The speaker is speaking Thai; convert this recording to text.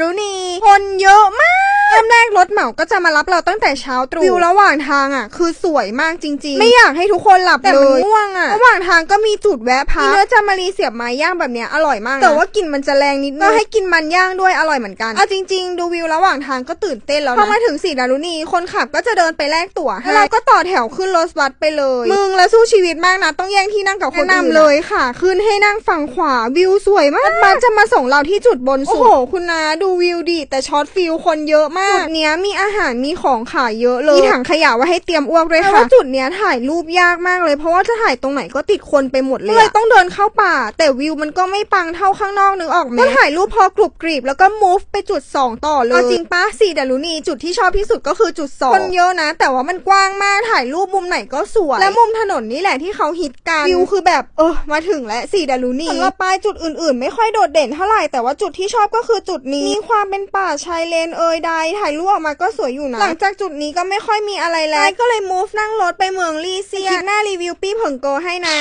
รุณีคนเยอะมาก ริ่มแรกรถเหมาก็จะมารับเราตั้งแต่เช้าตรู่วิวระหว่างทางอะ คือสวยมากจริง ๆ ไม่อยากให้ทุกคนหลับเลยแต่มันง่วงอะระหว่างทางก็มีจุดแวะพักมีเนื้อจามารีเสียบไม้ย่างแบบเนี้ยอร่อยมากนะแต่ว่ากลิ่นมันจะแรงนิดนึงก็ให้กินมันย่างด้วยอร่อยเหมือนกันเอาจริง ๆ ดูวิวระหว่างทางก็ตื่นเต้นแล้วนะพอมาถึงสีดารุณีคนขับก็จะเดินไปแลกตั๋วให้เราก็ต่อแถวขึ้นรถบัสไปเลย มึงแล้วสู้ชีวิตมากนะ ต้องแย่งที่นั่งกับคนอื่นแนะนำเลยค่ะ ขึ้นให้นั่งฝั่งขวาวิวสวยมากบัสจะมาส่งเราที่จุดบนสุดโอ้โหคุณนาดูวิวดิแต่ช็อตฟิลคนเยอะมากจุดเนี้ยมีอาหารมีของขายเยอะเลย มีถังขยะไว้ให้เตรียมอ้วกด้วยค่ะจุดเนี้ยถ่ายรูปยากมากเลย เพราะว่าจะถ่ายตรงไหนก็ติดคนไปหมดเลยเลยต้องเดินเข้าป่า แต่วิวมันก็ไม่ปังเท่าข้างนอกนึกออกไหมก็ถ่ายรูปพอกรุบกรีบแล้วก็ move ไปจุด 2 ต่อเลยเอาจริงปะสีดารุณีจุดที่ชอบที่สุดก็คือจุดสองคนเยอะนะ แต่ว่ามันกว้างมากถ่ายรูปมุมไหนก็สวยและมุมถนนนี่แหละที่เขาฮิตกันวิวคือแบบเออมาถึงแล้วสีดารุณีสำหรับปลายจุดอื่น ๆ ไม่ค่อยโดดเด่นเท่าไหร่แต่ว่าจุดที่ชอบก็คือจุดนี้มีความเป็นป่าชายเลนเอยใดถ่ายรูปออกมาก็สวยอยู่นะ หลังจากจุดนี้ก็ไม่ค่อยมีอะไรแล้วก็เลย move นั่งรถไปเมืองลี่เซียนคลิปหน้ารีวิวปี้เผิงโกให้นะ